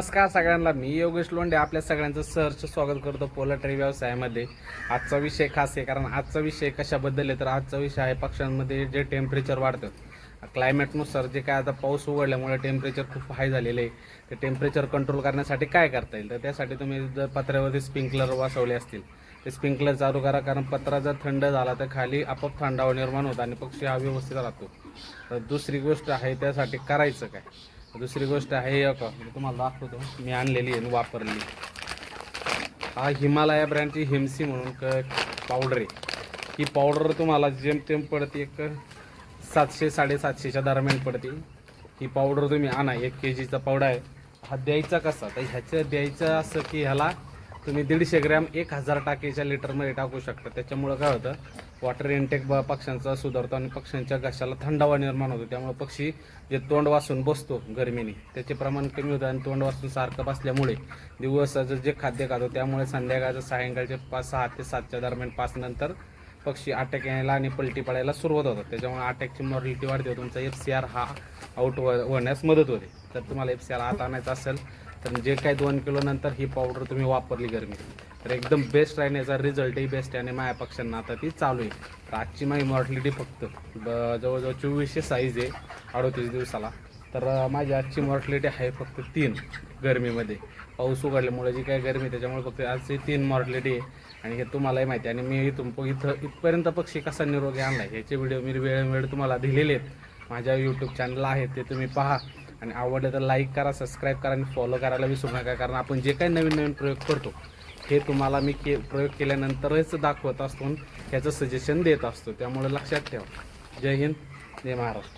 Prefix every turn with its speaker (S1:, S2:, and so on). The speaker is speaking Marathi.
S1: नमस्कार सगळ्यांना मी योगेश लोंडे आपल्या सगळ्यांचं सहर्ष स्वागत करतो पोलट्री व्यवसायामध्ये. आजचा विषय खास आहे कारण आजचा विषय कशाबद्दल आहे? तर आजचा विषय आहे पक्ष्यांमध्ये जे टेम्परेचर वाढतं. क्लायमेटनुसार जे काय आता पाऊस उघडल्यामुळे टेम्परेचर खूप हाय झालेलं आहे. ते टेम्परेचर कंट्रोल करण्यासाठी काय करता येईल? तर त्यासाठी तुम्ही जर पत्र्यावरती स्प्रिंकलर बसवले असतील ते स्प्रिंकलर चालू करा कारण पत्रा जर थंड झाला तर खाली आपोआप थंडावा निर्माण होतो आणि पक्षी हा व्यवस्थित राहतो. तर दुसरी गोष्ट आहे त्यासाठी करायचं काय? दुसरी गोष्ट आहे एक मी तुम्हाला दाखवतो. मी आणलेली आहे आणि हा हिमालया ब्रँडची हिमसी म्हणून क पावडर आहे. ही पावडर तुम्हाला जेमतेम पडते एक सातशे साडेसातशेच्या दरम्यान पडते. ही पावडर तुम्ही आणा एक के जीचा पावडर आहे. हा द्यायचा कसा? तर ह्याचं द्यायचं असं की ह्याला तुम्ही दीडशे ग्रॅम एक हजार टाकीच्या लिटरमध्ये टाकू शकता. त्याच्यामुळं काय होतं वॉटर इनटेक ब पक्ष्यांचा सुधारतो आणि पक्ष्यांच्या घशाला थंडावा निर्माण होतो. त्यामुळे पक्षी जे तोंड वासून बसतो गरमीने त्याचे प्रमाण कमी होतं आणि तोंड वासून सारखं बसल्यामुळे दिवसाचं जे खाद्य खातो त्यामुळे संध्याकाळचं सायंकाळचे पाच सहा ते सातच्या दरम्यान पाच नंतर पक्षी अटॅक यायला आणि पलटी पडायला सुरुवात होतात. त्याच्यामुळे अटॅकची मॉर्लिटी वाढते. तुमचा एफ सी आर हा आउट होण्यास मदत होते. तर तुम्हाला एफ सी आर आत आणायचा असेल तर जे काय दोन किलो नंतर ही पावडर तुम्ही वापरली गरमी. तर एकदम बेस्ट राहण्याचा रिझल्टही बेस्ट आहे आणि माझ्या पक्ष्यांना आता ती चालू आहे. तर आजची माझी मॉर्टिलिटी फक्त ब- जवळजवळ चोवीसशे साईज आहे अडोतीस दिवसाला. तर माझी आजची मॉर्टिलिटी आहे फक्त तीन गरमीमध्ये. पाऊस उघडल्यामुळे जी काय गरमी आहे, त्याच्यामुळे फक्त आजची तीन मॉर्टिलिटी आहे. आणि हे तुम्हालाही माहिती आहे आणि मी इथून इथं इथपर्यंत पक्षी कसा निरोगी आणला आहे ह्याचे व्हिडिओ मी वेळ वेळ तुम्हाला दिलेले आहेत. माझ्या यूट्यूब चॅनल आहे ते तुम्ही पहा. आणि आवडलं तर लाईक करा सबस्क्राईब करा आणि फॉलो करायला विसरू नका. कारण आपण जे काही नवीन नवीन प्रयोग करतो हे तुम्हाला मी के प्रयोग केल्यानंतरच दाखवत असतो आणि सजेशन देत असतो. त्यामुळे लक्षात ठेवा. जय हिंद जय महाराष्ट्र.